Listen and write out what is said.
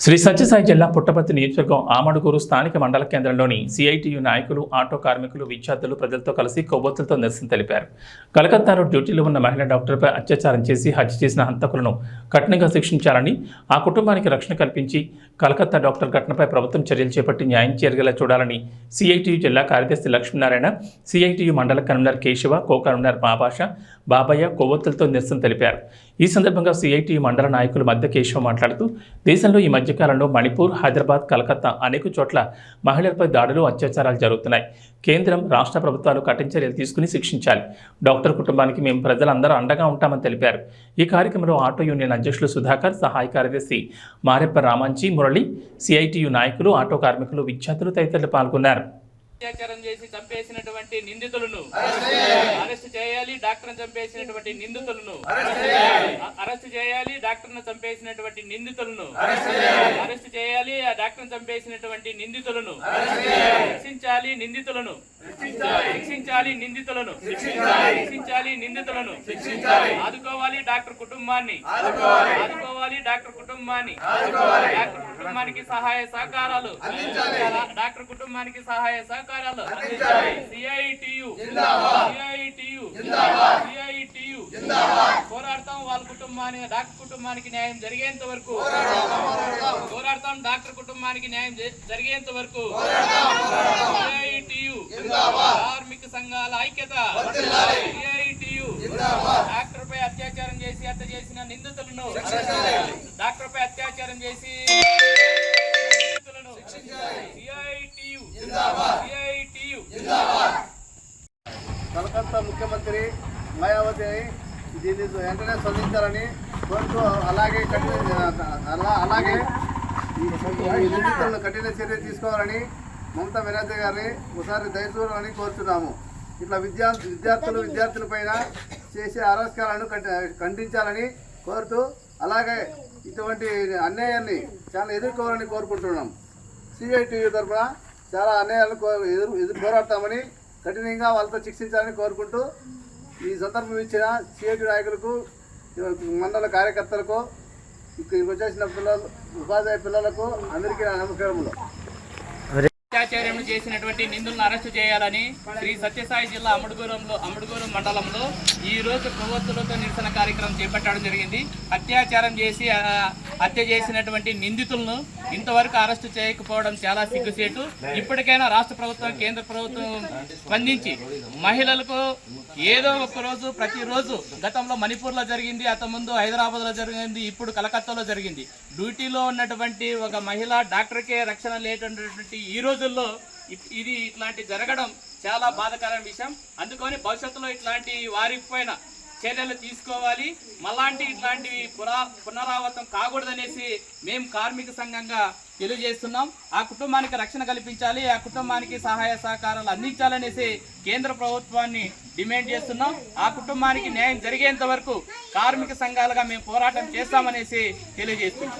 శ్రీ సత్యసాయి జిల్లా పుట్టపర్తి నియోజకవర్గం ఆమడుగూరు స్థానిక మండల కేంద్రంలోని సిఐటియు నాయకులు ఆటో కార్మికులు విద్యార్థులు ప్రజలతో కలిసి కొవ్వొత్తులతో నిరసన తెలిపారు. కలకత్తాలో డ్యూటీలో ఉన్న మహిళా డాక్టర్పై అత్యాచారం చేసి హత్య చేసిన హంతకులను కఠినంగా శిక్షించాలని ఆ కుటుంబానికి రక్షణ కల్పించి కలకత్తా డాక్టర్ ఘటనపై ప్రభుత్వం చర్యలు చేపట్టి న్యాయం చేరగేలా చూడాలని సిఐటియు జిల్లా కార్యదర్శి లక్ష్మీనారాయణ సిఐటియు మండల convener Keshava co convener Babasha Babayya కొవ్వొత్తులతో నిరసన తెలిపారు. ఈ సందర్భంగా సిఐటియు మండల నాయకులు మధ్య కేశవ మాట్లాడుతూ దేశంలో ఈ మధ్యకాలంలో మణిపూర్ హైదరాబాద్ కలకత్తా అనేక చోట్ల మహిళలపై దాడులు అత్యాచారాలు జరుగుతున్నాయి. కేంద్రం రాష్ట్ర ప్రభుత్వాలు కఠిన చర్యలు తీసుకుని శిక్షించాలి. డాక్టర్ కుటుంబానికి మేము ప్రజలందరూ అండగా ఉంటామని తెలిపారు. ఈ కార్యక్రమంలో ఆటో యూనియన్ అధ్యక్షులు సుధాకర్ సహాయ కార్యదర్శి మారెప్ప రామాంచి మురళి సిఐటియు నాయకులు ఆటో కార్మికులు విద్యార్థులు తదితరులు పాల్గొన్నారు. అత్యాచారం చేసి చంపేసినటువంటి నిందితులను డాక్టర్ చంపేసినటువంటి నిందితులను. అరెస్ట్ చేయాలి. డాక్టర్ చంపేసినటువంటి నిందితులను. అరెస్ట్ చేయాలి. ఆ డాక్టర్ చంపేసినటువంటి నిందితులను. శిక్షించాలి నిందితులను. శిక్షించాలి. నిందితులను. శిక్షించాలి. నిందితులను. ఆదుకోవాలి డాక్టర్ కుటుంబాన్ని. ఆదుకోవాలి. డాక్టర్ కుటుంబాన్ని. డాక్టర్ కుటుంబానికి సహాయ సహకారాలు. డాక్టర్ కుటుంబానికి సహాయ సహకారాలు. సిఐటియు. సిఐటియు. పోరాడతాం వాళ్ళ కుటుంబానికి డాక్టర్ కుటుంబానికి న్యాయం జరిగేంత వరకు. పోరాడతాం డాక్టర్ కుటుంబానికి న్యాయం జరిగేంత వరకు. కార్మిక సంఘాల ఐక్యత. డాక్టర్ పై అత్యాచారం చేసి హత్య చేసిన నిందితులను డాక్టర్ పై అత్యాచారం చేసి కలకత్తా ముఖ్యమంత్రి మాయావతిని దీన్ని వెంటనే స్పందించాలని కోరుతూ అలాగే అలా అలాగే నిందితులను కఠిన చర్య తీసుకోవాలని మమతా బెనర్జీ గారిని ఒకసారి దయచూడాలని కోరుతున్నాము ఇట్లా విద్యా విద్యార్థులు విద్యార్థుల పైన చేసే అరాస్కాలను ఖండించాలని కోరుతూ అలాగే ఇటువంటి అన్యాయాన్ని చాలా ఎదుర్కోవాలని కోరుకుంటున్నాం. సిఐటియు తరఫున చాలా అన్యాయాలను కో- ఎదురు ఎదురు పోరాడతామని కఠినంగా వాళ్ళతో శిక్షించాలని కోరుకుంటూ ఈ సందర్భం ఇచ్చిన సిఐటి నాయకులకు మండల కార్యకర్తలకు ఇక్కడికి వచ్చేసిన పిల్లలు ఉపాధ్యాయ పిల్లలకు అందరికీ నా నమస్కారములు. అత్యాచారం చేసినటువంటి నిందులను అరెస్టు చేయాలని శ్రీ సత్యసాయి జిల్లా అమడుగూరంలో అమడుగూరం మండలంలో ఈ రోజు కొవ్వొత్తులతో నిరసన కార్యక్రమం చేపట్టడం జరిగింది. అత్యాచారం చేసి హత్య చేసినటువంటి నిందితులను ఇంతవరకు అరెస్టు చేయకపోవడం చాలా సిగ్గుసేటు ఇప్పటికైనా రాష్ట్ర ప్రభుత్వం కేంద్ర ప్రభుత్వం స్పందించి మహిళలకు ఏదో ఒక రోజు ప్రతిరోజు గతంలో మణిపూర్లో జరిగింది అంతకుముందు హైదరాబాద్లో జరిగింది ఇప్పుడు కలకత్తాలో జరిగింది. డ్యూటీలో ఉన్నటువంటి ఒక మహిళ డాక్టర్కే రక్షణ లేనటువంటి ఈ రోజుల్లో ఇ- ఇది ఇట్లాంటి జరగడం చాలా బాధాకరమైన విషయం. అందుకని భవిష్యత్తులో ఇట్లాంటి వారిపైన చర్యలు తీసుకోవాలి. మళ్ళాంటి ఇట్లాంటివి పురా పునరావృతం కాకూడదనేసి మేము కార్మిక సంఘంగా తెలియజేస్తున్నాం. ఆ కుటుంబానికి రక్షణ కల్పించాలి ఆ కుటుంబానికి సహాయ సహకారాలు అందించాలనేసి కేంద్ర ప్రభుత్వాన్ని డిమాండ్ చేస్తున్నాం. ఆ కుటుంబానికి న్యాయం జరిగేంత వరకు కార్మిక సంఘాలుగా మేము పోరాటం చేస్తామనేసి తెలియజేస్తున్నాం.